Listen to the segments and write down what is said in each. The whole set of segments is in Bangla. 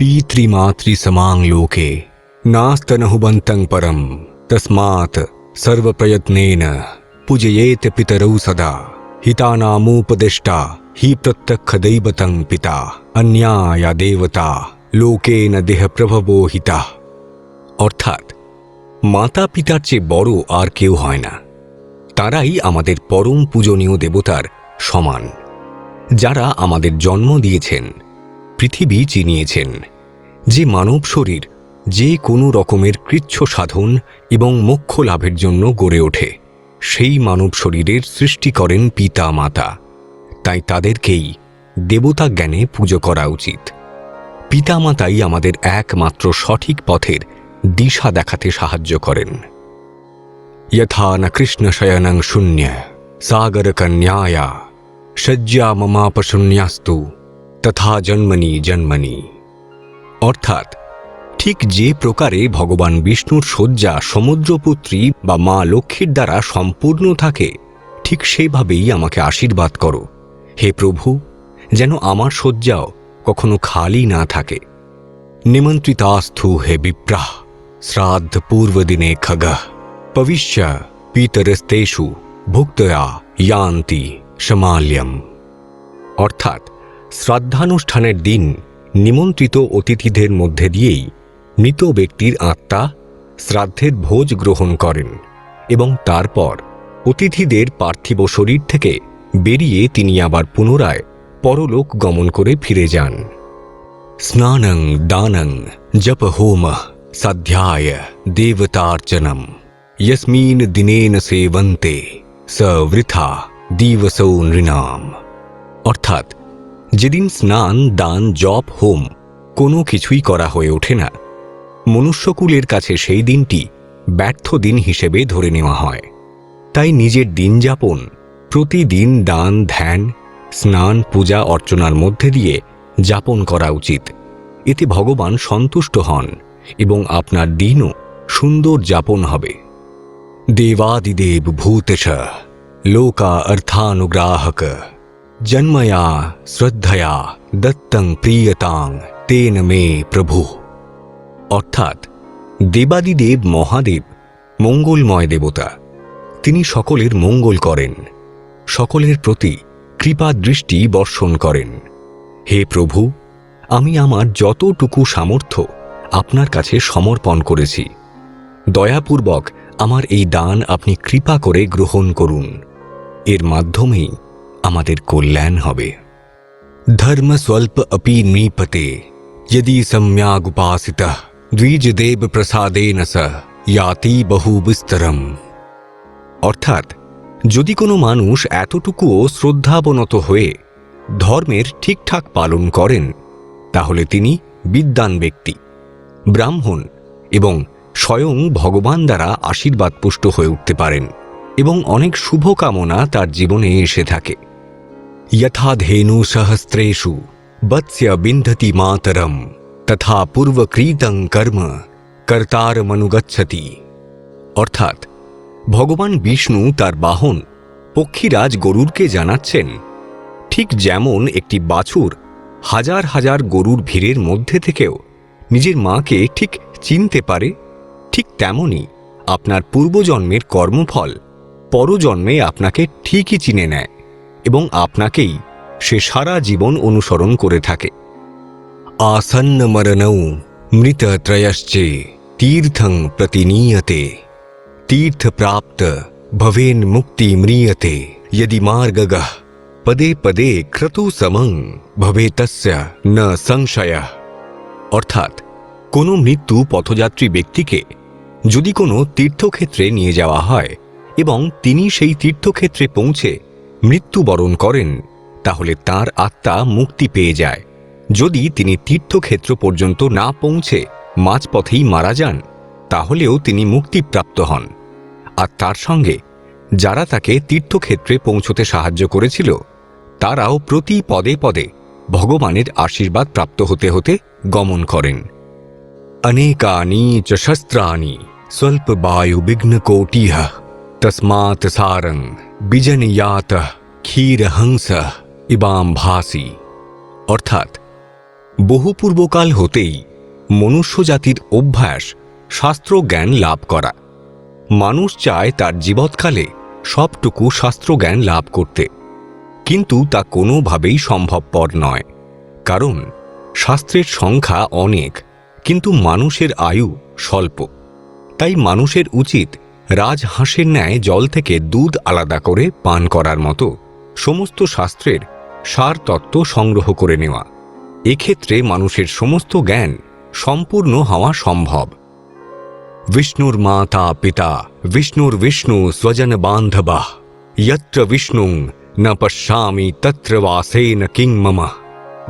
পিতৃমাতৃসমাং লোকে নাস্তনহুবন্तं পরম তস্মাৎ সর্বপ্রয়ত্নেন পূজয়েত পিতরৌ সদা হিতানামুপদেষ্টা হি প্রত্যক্ষ দৈবতং পিতা অন্যায়া দেবতা লোকেন দেহ প্রভবো হিতা অর্থাৎ মাতা পিতার চেয়ে বড় আর কেউ হয় না তারাই আমাদের পরম পূজনীয় দেবতার সমান যারা আমাদের জন্ম দিয়েছেন পৃথিবী চিনিয়েছেন, যে মানব শরীর যে কোনো রকমের কৃচ্ছ সাধন এবং মোক্ষ লাভের জন্য গড়ে ওঠে, সেই মানব শরীরের সৃষ্টি করেন পিতা মাতা। তাই তাদেরকেই দেবতা জ্ঞানে পুজো করা উচিত। পিতামাতাই আমাদের একমাত্র সঠিক পথের দিশা দেখাতে সাহায্য করেন। যথা না কৃষ্ণ শয়নং শূন্য, সাগর কন্যায়া শয্যা মমাপশূন্যাস্তু। তথা জন্মনি জন্মনি। অর্থাৎ, ঠিক যে প্রকারে ভগবান বিষ্ণুর শয্যা সমুদ্রপুত্রী বা মা লক্ষ্মীর দ্বারা সম্পূর্ণ থাকে, ঠিক সেভাবেই আমাকে আশীর্বাদ করো। হে প্রভু, যেন আমার শয্যাও কখনো খালি না থাকে। নিমন্ত্রিতাস্থু হে বিপ্রাহ, শ্রাদ্ধ পূর্বদিনে খগঃ। পবিষ্য পিতরস্তেষু, ভুক্তয়া, ইয়ান্তি, সমাল্যম। অর্থাৎ শ্রাদ্ধানুষ্ঠানের দিন নিমন্ত্রিত অতিথিদের মধ্যে দিয়েই মৃত ব্যক্তির আত্মা শ্রাদ্ধের ভোজ গ্রহণ করেন এবং তারপর অতিথিদের পার্থিব শরীর থেকে বেরিয়ে তিনি আবার পুনরায় পরলোক গমন করে ফিরে যান। স্নানং দানং জপ হোম সাধ্যায় দেবতার্চনম। ইয়স্মিন দিনেন সেবন্তে সবৃথা দিবসৌ নৃণাম অর্থাৎ যেদিন স্নান, দান, জপ, হোম কোনো কিছুই করা হয়ে ওঠে না। মনুষ্যকুলের কাছে সেই দিনটি ব্যর্থ দিন হিসেবে ধরে নেওয়া হয়। তাই নিজের দিন যাপন, প্রতিদিন দান, ধ্যান, স্নান, পূজা, অর্চনার মধ্যে দিয়ে যাপন করা উচিত। এতে ভগবান সন্তুষ্ট হন এবং আপনার দিনও সুন্দর যাপন হবে। দেবাদিদেব ভূতেশ, লোকা অর্থানুগ্রাহক। जन्मया শ্রদ্ধয়া দত্তং প্রিয়তাং তেন মে প্রভু অর্থাৎ দেবাদিদেব মহাদেব মঙ্গলময় দেবতা তিনি সকলের মঙ্গল করেন সকলের প্রতি কৃপা দৃষ্টি বর্ষণ করেন হে প্রভু আমি আমার যতটুকু সামর্থ্য আপনার কাছে সমর্পণ করেছি দয়াপূর্বক আমার এই দান আপনি কৃপা করে গ্রহণ করুন এর মাধ্যমেই আমাদের কল্যাণ হবে। ধর্ম স্বল্প অপি নৃপতে যদি সম্যাগ উপাসিত দ্বিজ দেব সহ নাতি বহু বিস্তরম। অর্থাৎ যদি কোনো মানুষ এতটুকুও শ্রদ্ধাবনত হয়ে ধর্মের ঠিকঠাক পালন করেন, তাহলে তিনি বিদ্যান ব্যক্তি, ব্রাহ্মণ এবং স্বয়ং ভগবান দ্বারা আশীর্বাদ পুষ্ট হয়ে উঠতে পারেন এবং অনেক শুভকামনা তার জীবনে এসে থাকে। ধেনু সহস্রেষু বৎস্য বিন্ধতি মাতরম তথা পূর্বকৃতং কর্ম কর্তারমনুগচ্ছতি অর্থাৎ ভগবান বিষ্ণু তার বাহন পক্ষীরাজ গরুরকে জানাচ্ছেন ঠিক যেমন একটি বাছুর হাজার হাজার গরুর ভিড়ের মধ্যে থেকেও নিজের মাকে ঠিক চিনতে পারে ঠিক তেমনি আপনার পূর্বজন্মের কর্মফল পরজন্মে আপনাকে ঠিকই চিনে নেয় এবং আপনাকেই সে সারা জীবন অনুসরণ করে থাকে আসন্ন মরণৌ মৃতত্রয়শ্চে তীর্থং প্রতিনীয়তে তীর্থ প্রাপ্ত ভবেন মুক্তি म्रियते यदि मार्गगः পদে পদে ক্রতু সমং ভবে তস্য ন সংশয় অর্থাৎ কোনো মৃত্যু পথযাত্রী ব্যক্তিকে যদি কোনো তীর্থক্ষেত্রে নিয়ে যাওয়া হয় এবং তিনি সেই তীর্থক্ষেত্রে পৌঁছে মৃত্যুবরণ করেন, তাহলে তার আত্মা মুক্তি পেয়ে যায়। যদি তিনি তীর্থক্ষেত্র পর্যন্ত না পৌঁছে মাঝপথেই মারা যান, তাহলেও তিনি মুক্তিপ্রাপ্ত হন। আর তার সঙ্গে, যারা তাকে তীর্থক্ষেত্রে পৌঁছতে সাহায্য করেছিল, তারাও প্রতি পদে পদে ভগবানের আশীর্বাদ প্রাপ্ত হতে হতে গমন করেন। অনেকানি চ স্বল্প বায়ু বিঘ্ন কোটিহ তসমাৎ সারং বিজনয়াত ক্ষীর হংস ইবাম ভাসি অর্থাৎ বহু পূর্বকাল হতেই মনুষ্য জাতির অভ্যাস শাস্ত্র জ্ঞান লাভ করা মানুষ চায় তার জীবৎকালে সবটুকু শাস্ত্র জ্ঞান লাভ করতে কিন্তু তা কোনোভাবেই সম্ভবপর নয় কারণ শাস্ত্রের সংখ্যা অনেক কিন্তু মানুষের আয়ু স্বল্প তাই মানুষের উচিত রাজহাঁসের ন্যায় জল থেকে দুধ আলাদা করে পান করার মতো সমস্ত শাস্ত্রের সারতত্ত্ব সংগ্রহ করে নেওয়া। এক্ষেত্রে মানুষের সমস্ত জ্ঞান সম্পূর্ণ হওয়া সম্ভব। বিষ্ণুর মাতা পিতা, বিষ্ণুর বিষ্ণু স্বজন বান্ধবাহ ইয়ত্র বিষ্ণু ন পশ্যামি তত্র বাসেন কিং মম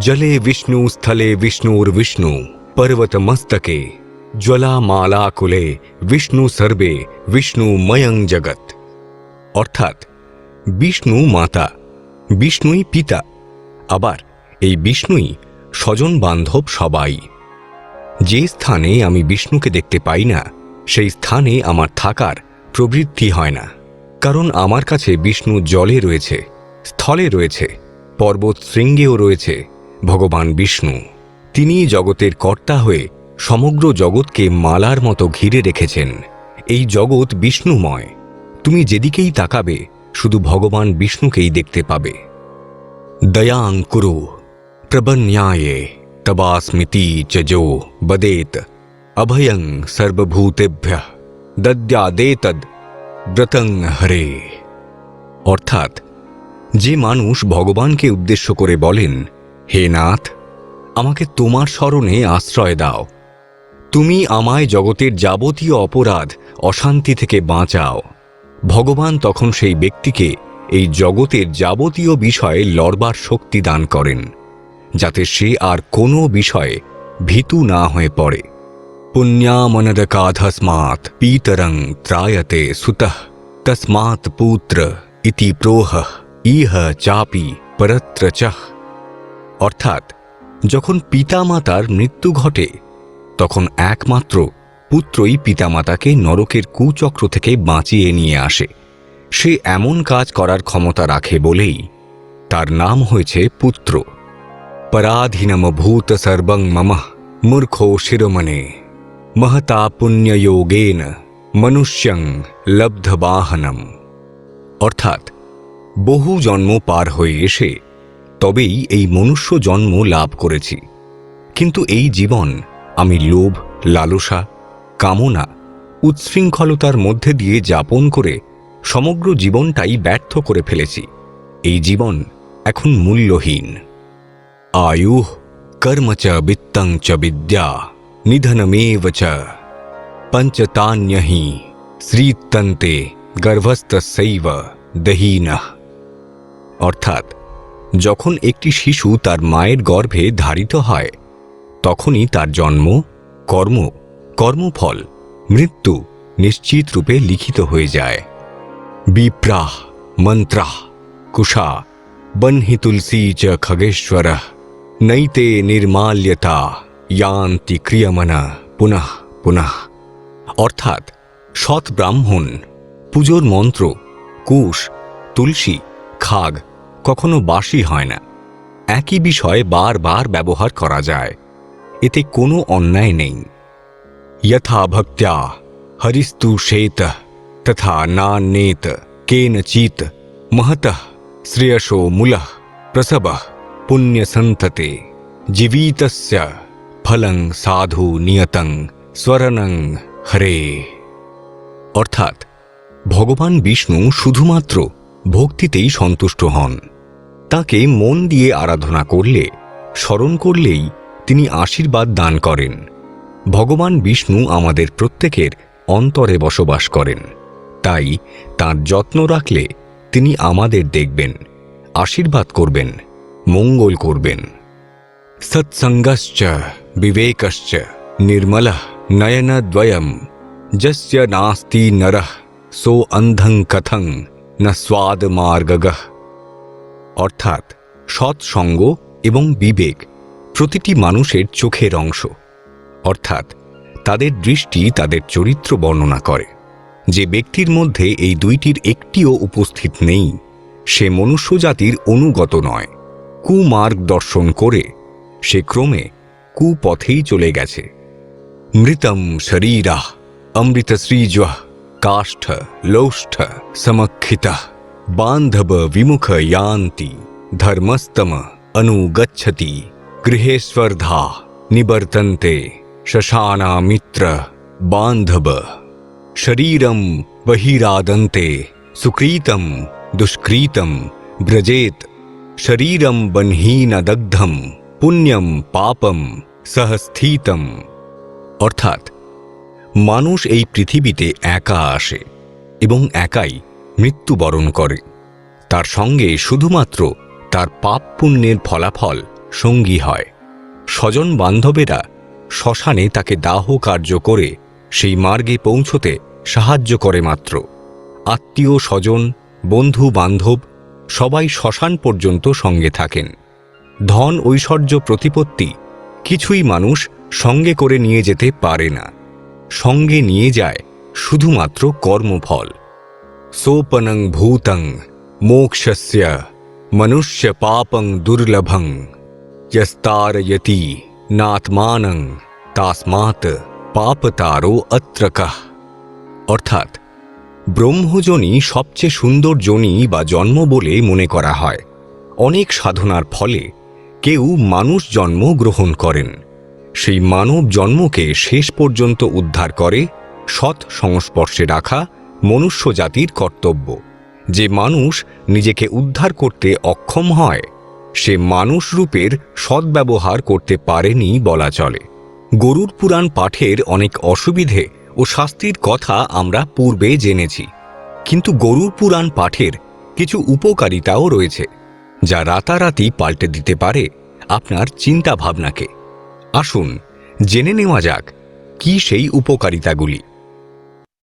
জলে বিষ্ণু স্থলে বিষ্ণুর বিষ্ণু পর্বতমস্তকে জ্বলামালাকুলে বিষ্ণু সর্বে বিষ্ণু ময়ং জগৎ অর্থাৎ বিষ্ণু মাতা বিষ্ণুই পিতা আবার, এই বিষ্ণুই স্বজন বান্ধব সবাই। যে স্থানে আমি বিষ্ণুকে দেখতে পাই না, সেই স্থানে আমার থাকার প্রবৃত্তি হয় না। কারণ আমার কাছে বিষ্ণু জলে রয়েছে, স্থলে রয়েছে, পর্বত শৃঙ্গেও রয়েছে ভগবান বিষ্ণু। তিনি জগতের কর্তা হয়ে সমগ্র জগৎকে মালার মতো ঘিরে রেখেছেন। এই জগৎ বিষ্ণুময়। তুমি যেদিকেই তাকাবে, শুধু ভগবান বিষ্ণুকেই দেখতে পাবে। দয়াং কুরু প্রবন্যায়ে তবাস্মিতি চ যো বদেত, অভয়ং সর্বভূতেভ্য, দদ্যাদেতদ, ব্রতং হরে। অর্থাৎ, যে মানুষ ভগবানকে উদ্দেশ্য করে বলেন, হে নাথ, আমাকে তোমার স্মরণে আশ্রয় দাও। তুমি আমায় জগতের যাবতীয় অপরাধ, অশান্তি থেকে বাঁচাও। ভগবান তখন সেই ব্যক্তিকে এই জগতের যাবতীয় বিষয়ে লড়বার শক্তি দান করেন, যাতে সে আর কোনো বিষয়ে ভীতু না হয়ে পড়ে। পুণ্যামনদকাধস্মাৎ পীতরং ত্রায়তে সুতঃ তস্মাৎ পুত্র ইতি প্রোহ, ইহ চাপি পরত্র চহ অর্থাৎ, যখন পিতামাতার মৃত্যু ঘটে তখন একমাত্র পুত্রই পিতামাতাকে নরকের কুচক্র থেকে বাঁচিয়ে নিয়ে আসে। সে এমন কাজ করার ক্ষমতা রাখে বলেই তার নাম হয়েছে পুত্র। পরাধীনমভূত সর্বং মম মূর্খো শিরোমণে। মহতা পুণ্যযোগেন মনুষ্যং লব্ধবাহনম। অর্থাৎ বহু জন্ম পার হয়ে এসে তবেই এই মনুষ্য জন্ম লাভ করেছি। কিন্তু এই জীবন আমি লোভ, লালসা, কামনা, উচ্ছৃঙ্খলতার মধ্যে দিয়ে যাপন করে সমগ্র জীবনটাই ব্যর্থ করে ফেলেছি। এই জীবন এখন মূল্যহীন। আয়ু কর্ম চ বিত্তং চ বিদ্যা নিধনমেব চ। পঞ্চতান্যহি শ্রীতন্তে গর্ভস্থৈব দহীনঃ। অর্থাৎ যখন একটি শিশু তার মায়ের গর্ভে ধারিত হয় তখনই তার জন্ম, কর্ম, কর্মফল, মৃত্যু নিশ্চিত রূপে লিখিত হয়ে যায়। বিপ্রাহ, মন্ত্রাহ, কুষা বহ্নি তুলসী চ খগেশ্বর নৈতে নির্মাল্যতা, ইয়ান্তি ক্রিয়মনা পুনঃ পুনঃ। অর্থাৎ সৎ ব্রাহ্মণ, পুজোর মন্ত্র, কুশ, তুলসী, খাগ কখনো বাসি হয় না। একই বিষয় বারবার ব্যবহার করা যায়। এতে কোনো অন্যায় নেই। যথা ভক্ত্যা হরিস্তু শ্বেত তথা না নেত কেনচিত মহত, শ্রেয়সো মূল, প্রসব পুণ্যসন্ততে জীবিত ফলং সাধু নিয়তং স্মরণং হরে। অর্থাৎ ভগবান বিষ্ণু শুধুমাত্র ভক্তিতেই সন্তুষ্ট হন। তাকে মন দিয়ে আরাধনা করলে, স্মরণ করলেই আশীর্বাদ দান করেন। ভগবান বিষ্ণু আমাদের প্রত্যেকের অন্তরে বসবাস করেন। তাই তার যত্ন রাখলে তিনি আমাদের দেখবেন, আশীর্বাদ করবেন, মঙ্গল করবেন। সৎসঙ্গশ্চ বিবেকশ্চ নির্মল নয়নদ্বয়ম, যস্য নাস্তি নরঃ সো অন্ধং কথং না স্বাদ মার্গগঃ। অর্থাৎ সৎসঙ্গ এবং বিবেক প্রতিটি মানুষের চোখের অংশ। অর্থাৎ তাদের দৃষ্টি তাদের চরিত্র বর্ণনা করে। যে ব্যক্তির মধ্যে এই দুইটির একটিও উপস্থিত নেই, সে মনুষ্যজাতির অনুগত নয়। কুমার্গ দর্শন করে, সে ক্রমে কুপথেই চলে গেছে। মৃতম শরীরাহ অমৃতশ্রীজহ কাষ্ঠ লৌষ্ঠ সমক্ষিত বান্ধব বিমুখ ইয়ান্তি ধর্মস্তম অনুগচ্ছতি। ಗೃಹೇ নিবর্তন্তে ನಿಬರ್ತಂತೆ ಶಶಾನಾಮಿತ್ರ শরীরম বহিরাদন্তে সুকৃতম দুষ্কৃতম ದುಷ್ಕೃತಂ ಬ್ರಜೇತ್ ಶರೀರಂ ಬನ್ಹೀನದಗ್ಧಂ পুণ্যম পাপম সহস্থিতম অর্থাৎ মানুষ এই পৃথিবীতে একা আসে এবং একাই মৃত্যুবরণ করে। তার সঙ্গে শুধুমাত্র তার পাপ পুণ্যের ফলাফল সঙ্গী হয়। স্বজন বান্ধবেরা শ্মশানে তাকে দাহ কার্য করে সেই মার্গে পৌঁছতে সাহায্য করে মাত্র। আত্মীয় স্বজন, বন্ধু বান্ধব সবাই শ্মশান পর্যন্ত সঙ্গে থাকেন। ধন ঐশ্বর্য প্রতিপত্তি কিছুই মানুষ সঙ্গে করে নিয়ে যেতে পারে না। সঙ্গে নিয়ে যায় শুধুমাত্র কর্মফল। সোপনং ভূতং, মোক্ষস্য, মনুষ্য পাপং দুর্লভং। যস্তারয়তি নাত্মানং তাসমাত পাপতারো অত্র কঃ অর্থাৎ ব্রহ্মজনী সবচেয়ে সুন্দর জনি বা জন্ম বলে মনে করা হয়। অনেক সাধনার ফলে কেউ মানুষ জন্ম গ্রহণ করেন। সেই মানব জন্মকে শেষ পর্যন্ত উদ্ধার করে, সৎ সংস্পর্শে রাখা মনুষ্য জাতির কর্তব্য। যে মানুষ নিজেকে উদ্ধার করতে অক্ষম হয় সে মানুষ রূপের সদ্ব্যবহার করতে পারেনি বলা চলে। গরুর পুরাণ পাঠের অনেক অসুবিধে ও শাস্তির কথা আমরা পূর্বে জেনেছি। কিন্তু গরুর পুরাণ পাঠের কিছু উপকারিতাও রয়েছে, যা রাতারাতি পাল্টে দিতে পারে আপনার চিন্তা ভাবনাকে আসুন, জেনে নেওয়া যাক, কি সেই উপকারিতাগুলি?